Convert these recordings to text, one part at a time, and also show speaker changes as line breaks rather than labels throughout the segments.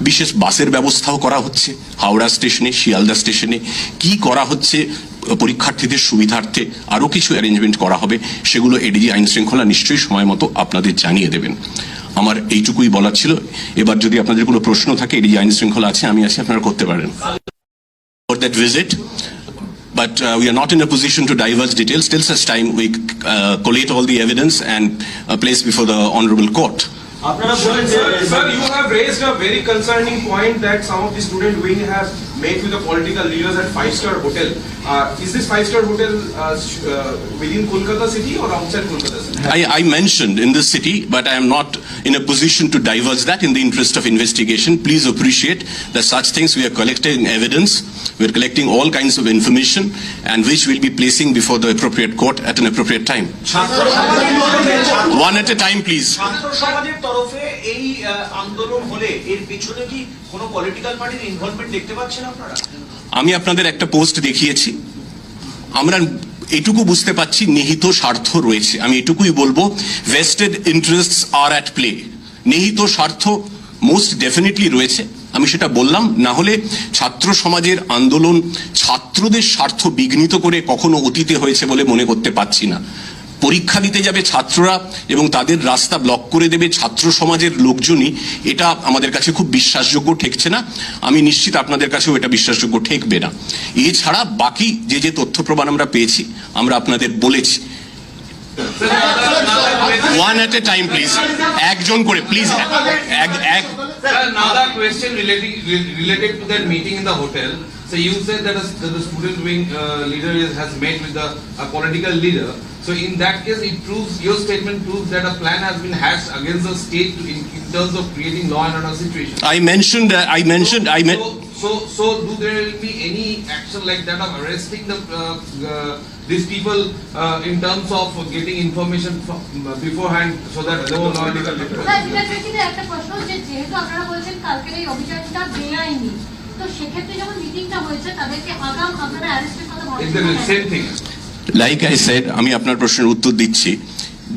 বিশেষ বাসের ব্যবস্থাও করা হচ্ছে হাওড়া স্টেশনে শিয়ালদা স্টেশনে কি করা হচ্ছে পরীক্ষার্থীদের সুবিধার্থে আরও কিছু অ্যারেঞ্জমেন্ট করা হবে সেগুলো এডিজি আইন শৃঙ্খলা নিশ্চয়ই সময় মতো আপনাদের জানিয়ে দেবেন আমার এইটুকুই বলার ছিল এবার যদি আপনাদের কোনো প্রশ্ন থাকে এডিজি আইন শৃঙ্খলা আছে আমি আছি আপনারা করতে পারেন for that visit. But uh, we are not in a position to divulge details till such time we uh, collate all the evidence and uh, place before the honorable court.
আপনারা বলেন যে
Sir, sir, you have raised a very concerning point that some of the student wing have made with the political leaders at Five Star Hotel. Uh, is this Five Star Hotel uh, uh, within Kolkata city or outside Kolkata city?
I, I mentioned in this city, but I am not in a position to divulge that in the interest of investigation. Please appreciate that such things we are collecting evidence, we are collecting all kinds of information, and which we'll be placing before the appropriate court at an appropriate time. One at a time, please.
ছাত্র সমাজের তরফে এই আন্দোলন হলে এর পিছনে কি কোনো পলিটিক্যাল পার্টির ইনভলভমেন্ট দেখতে পাচ্ছেন আপনারা?
আমি আপনাদের একটা পোস্ট দেখিয়েছি। আমরা এটুকু বুঝতে পাচ্ছি নিহিত স্বার্থ রয়েছে। আমি এটুকুই বলব vested interest are at play নিহিত স্বার্থ মোস্ট ডেফিনেটলি রয়েছে। আমি সেটা বললাম, না হলে ছাত্র সমাজের আন্দোলন ছাত্রদের স্বার্থ বিঘ্নিত করে কখনো অতীতে হয়েছে বলে মনে করতে পারছি না। পরীক্ষা দিতে যাবে ছাত্ররা এবং তাদের রাস্তা ব্লক করে দেবে ছাত্র সমাজের লোকজনই, এটা আমাদের কাছে খুব বিশ্বাসযোগ্য, ঠেকছে না। আমি নিশ্চিত আপনাদের কাছেও এটা বিশ্বাসযোগ্য, ঠেকবে না। এছাড়া বাকি যে যে তথ্য প্রমাণ আমরা পেয়েছি, আমরা আপনাদের বলেছি। One at a time please একজন করে প্লিজ এক এক.
So you said that, a, that the student wing uh, leader is, has met with the a political leader. So in that case, it proves your statement proves that a plan has been hatched against the state to, in, in terms of creating law and order situation.
I mentioned that. I mentioned I meant
So, so, so do there will be any action like that of arresting the uh, uh, these people uh, in terms of getting information from, beforehand so that no law and order
তো সেক্ষেত্রে যখন মিটিংটা হয়েছে তাদেরকে আগাম আপনারা অ্যারেস্টের কথা.
Like I said আমি আপনার প্রশ্নের উত্তর দিচ্ছি।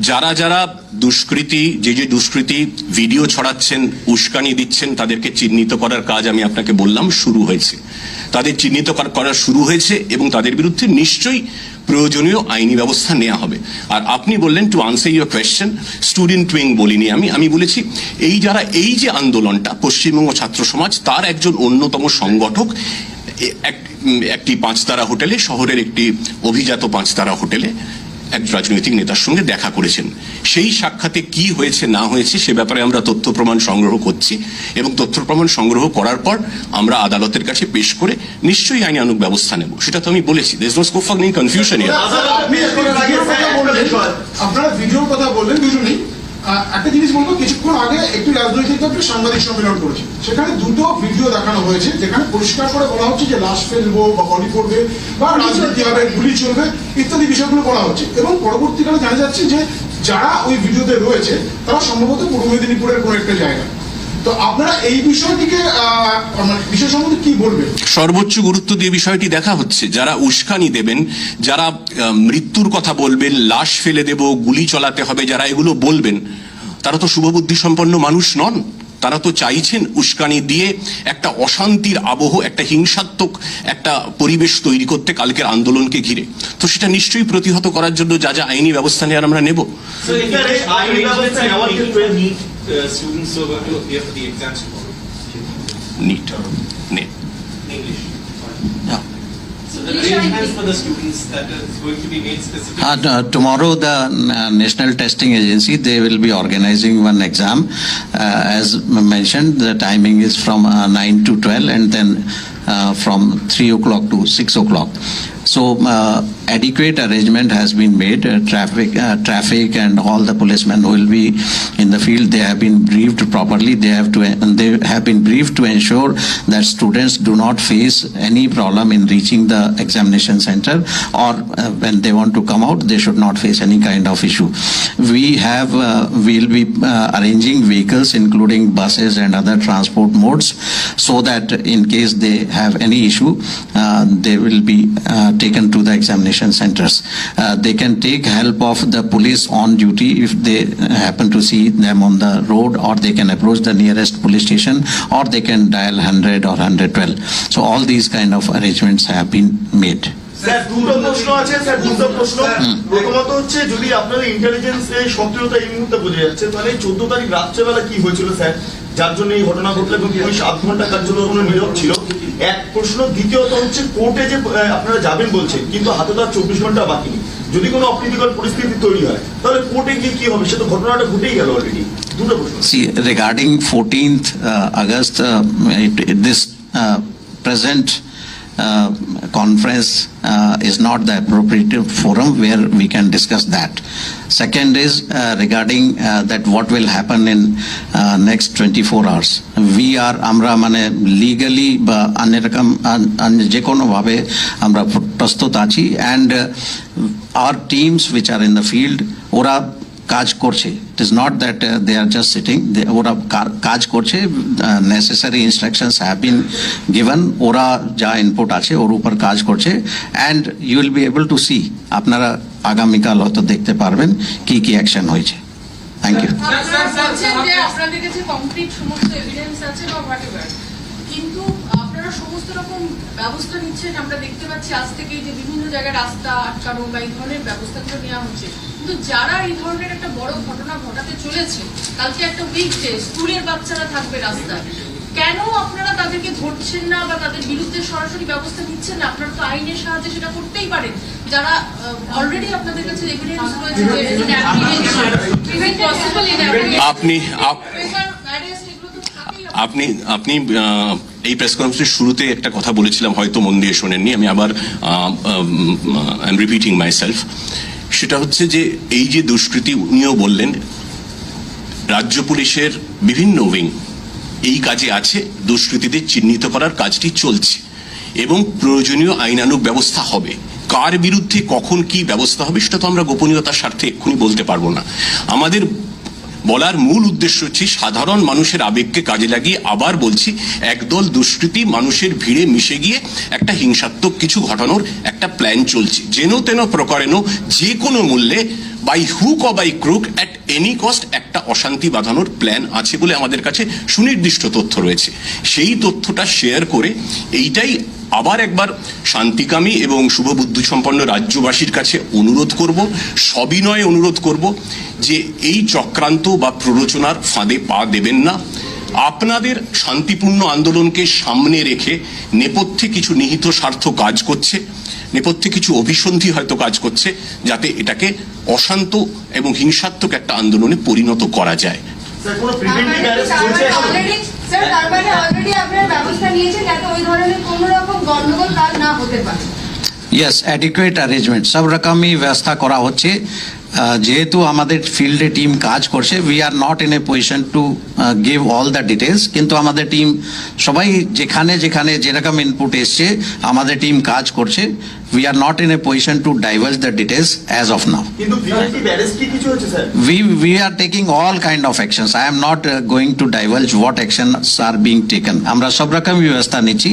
যারা যারা দুষ্কৃতি যে যে দুষ্কৃতি ভিডিও ছড়াচ্ছেন উস্কানি দিচ্ছেন তাদেরকে চিহ্নিত করার কাজ আমি আপনাকে বললাম শুরু হয়েছে। তাদের চিহ্নিত করা শুরু হয়েছে এবং তাদের বিরুদ্ধে নিশ্চয়ই প্রয়োজনীয় আইনি ব্যবস্থা নেওয়া হবে। আর আপনি বললেন to answer your question student wing বলিনি আমি আমি বলেছি, এই যারা, এই যে আন্দোলনটা, পশ্চিমবঙ্গ ছাত্র সমাজ, তার একজন অন্যতম সংগঠক একটি পাঁচতারা হোটেলে, শহরের একটি অভিজাত পাঁচতারা হোটেলে এক রাজনৈতিক নেতার সঙ্গে দেখা করেছেন। সেই সাক্ষাতে কি হয়েছে, না হয়েছে, সে ব্যাপারে আমরা তথ্য প্রমাণ সংগ্রহ করছি এবং তথ্য প্রমাণ সংগ্রহ করার পর আমরা আদালতের কাছে পেশ করে নিশ্চয়ই আইনানুগ ব্যবস্থা নেব। সেটা তো আমি বলেছি। দেশ নো স্কোপ ফর কনফিউশন
আপনারা ভিডিওর কথা বললেন দুজনেই। একটা জিনিস বলব কিছুক্ষণ আগে একটি রাজনৈতিক দল সাংবাদিক সম্মেলন করেছে। সেখানে দুটো ভিডিও দেখানো হয়েছে যেখানে পরিষ্কার করে বলা হচ্ছে যে লাশ ফেলব বা হলি করবে বা রাজনীতি হবে গুলি চলবে ইত্যাদি বিষয়গুলো বলা হচ্ছে। এবং পরবর্তীকালে জানা যাচ্ছে যে যারা ওই ভিডিওতে রয়েছে তারা সম্ভবত পূর্ব মেদিনীপুরের কোনো একটা জায়গা মানে
সর্বোচ্চ গুরুত্ব দিয়ে বিষয়টি দেখা হচ্ছে। যারা উস্কানি দেবেন, যারা মৃত্যুর কথা বলবেন, লাশ ফেলে দেব, গুলি চলাতে হবে, যারা এগুলো বলবেন, তারা তো শুভবুদ্ধি সম্পন্ন মানুষ নন। তারা তো চাইছেন উস্কানি দিয়ে একটা অশান্তির আবহ একটা হিংসাত্মক একটা পরিবেশ তৈরি করতে কালকের আন্দোলনকে ঘিরে। তো সেটা নিশ্চয়ই প্রতিহত করার জন্য যা যা আইনি ব্যবস্থা নেওয়ার আমরা নেব. নিট নে
arrangements for the students that is going to be made specific.
Uh, tomorrow, the uh, National Testing Agency, they will be organizing one exam. Uh, As mentioned, the timing is from uh, 9 to 12 and then uh, from 3 o'clock to 6 o'clock. So uh, adequate arrangement has been made, Uh, traffic, uh, traffic and all the policemen will be in the field, they have been briefed properly. They have to, and they have been briefed to ensure that students do not face any problem in reaching the examination center or uh, when they want to come out, they should not face any kind of issue. We have, uh, we'll be uh, arranging vehicles including buses and other transport modes so that in case they have any issue, uh, they will be taken to the examination vaccination centers. Uh, They can take help of the police on duty if they happen to see them on the road, or they can approach the nearest police station, or they can dial 100 or 112. So all these kind of arrangements have been made.
Sir দুটো প্রশ্ন আছে sir দুটো প্রশ্ন প্রথমত হচ্ছে যদি আপনাদের intelligence সক্রিয়তা এই মুহূর্তে বোঝা যাচ্ছে তাহলে চোদ্দ তারিখ রাত্রেবেলা কি হয়েছিল স্যার যার জন্য এই ঘটনা ঘটলো এবং পুলিশ আধ ঘণ্টা কার্যক্রম নীরব ছিল। এক প্রশ্ন দ্বিতীয়ত হচ্ছে কোর্টে যে আপনারা যাবেন বলছেন কিন্তু হাতে তো আর চব্বিশ ঘণ্টা বাকি নেই। যদি কোনো অপ্রীতিকর পরিস্থিতি তৈরি হয় তাহলে কোর্টে গিয়ে কি হবে? সে তো ঘটনাটা ঘটেই গেল অলরেডি দুটো প্রশ্ন।
See, regarding 14th uh, August, uh, it- it- this uh, present uh, conference uh, is not the appropriate forum where we can discuss that. Second is uh, regarding uh, that what will happen in uh, next 24 hours. We are, আমরা মানে legally বা অন্যরকম যে কোনোভাবে আমরা প্রস্তুত আছি and our teams which are in the field ওরা কাজ করছে। It is not that they are just sitting ওরা কাজ করছে necessary instructions have been given ওরা যা ইনপুট আছে ওর উপর কাজ করছে and you will be able to see আপনারা আগামীকাল হয়তো দেখতে পারবেন কি কি অ্যাকশন হয়েছে। থ্যাংক ইউ
কিন্তু আপনারা সমস্ত রকম ব্যবস্থা নিচ্ছেন আমরা দেখতে পাচ্ছি আজ থেকেই যে বিভিন্ন জায়গায় রাস্তা আটকানো বা এই ধরনের ব্যবস্থাগুলো নেওয়া হচ্ছে। কিন্তু যারা এই ধরনের একটা বড় ঘটনা ঘটাতে চলেছে কালকে একটা উইক ডে স্কুলের বাচ্চারা থাকবে রাস্তায় কেন আপনারা তাদেরকে ধরছেন না বা তাদের বিরুদ্ধে সরাসরি ব্যবস্থা নিচ্ছেন না? আপনারা তো আইনের সাহায্যে সেটা করতেই পারেন। যারা অলরেডি আপনাদের কাছে এভিডেন্স রয়েছে যে
আপনি আপ- আপনি আপনি এই প্রেস কনফারেন্সের শুরুতে একটা কথা বলেছিলাম, হয়তো মন দিয়ে শোনেননি, আমি আবার I am repeating myself সেটা হচ্ছে যে, এই যে দুষ্কৃতি উনিও বললেন, রাজ্য পুলিশের বিভিন্ন উইং, এই কাজে আছে, দুষ্কৃতীদের চিহ্নিত করার কাজটি চলছে, এবং প্রয়োজনীয় আইনানুগ ব্যবস্থা হবে। কার বিরুদ্ধে কখন কি ব্যবস্থা হবে, সেটা তো আমরা গোপনীয়তার স্বার্থে এক্ষুনি বলতে পারব না। আমাদের বলার মূল উদ্দেশ্য হচ্ছে সাধারণ মানুষের আবেগকে কাজে লাগিয়ে আবার বলছি, একদল দুষ্কৃতী মানুষের ভিড়ে মিশে গিয়ে একটা হিংসাত্মক কিছু ঘটানোর একটা প্ল্যান চলছে। যেন তেন প্রকারেন যে কোনো মূল্যে by hook or by crook at any cost একটা অশান্তি বাঁধানোর প্ল্যান আছে বলে আমাদের কাছে সুনির্দিষ্ট তথ্য রয়েছে। সেই তথ্যটা শেয়ার করে এইটাই আবার একবার শান্তিকামী এবং শুভবুদ্ধি সম্পন্ন রাজ্যবাসীর কাছে অনুরোধ করব সবিনয়ে অনুরোধ করব যে এই চক্রান্ত বা প্ররোচনার ফাঁদে পা দেবেন না। আপনাদের শান্তিপূর্ণ আন্দোলনকে সামনে রেখে নেপথ্যে কিছু নিহিত স্বার্থ কাজ করছে নেপথ্যে কিছু অভিসন্ধি হয়তো কাজ করছে যাতে এটাকে অশান্ত এবং হিংসাত্মক একটা আন্দোলনে পরিণত করা যায়।
স্যার
তার মানে অলরেডি আপনারা ব্যবস্থা নিয়েছেন যাতে ওই ধরনের কোনো রকম গন্ডগোল কাজ না হতে পারে।
ইয়েস অ্যাডিকুয়েট অ্যারেঞ্জমেন্ট সব রকমই ব্যবস্থা করা হচ্ছে। যেহেতু আমাদের ফিল্ডে টিম কাজ করছে we are not in a position to give all the details কিন্তু আমাদের টিম সবাই যেখানে যেখানে যেরকম ইনপুট এসছে আমাদের টিম কাজ করছে। We are not in a position to divulge the details as of now
কিন্তু উই আর কি all kind of
we I am not going to of actions i are being going to divulge what actions are being taken আমরা সব রকম ব্যবস্থা নিচ্ছি।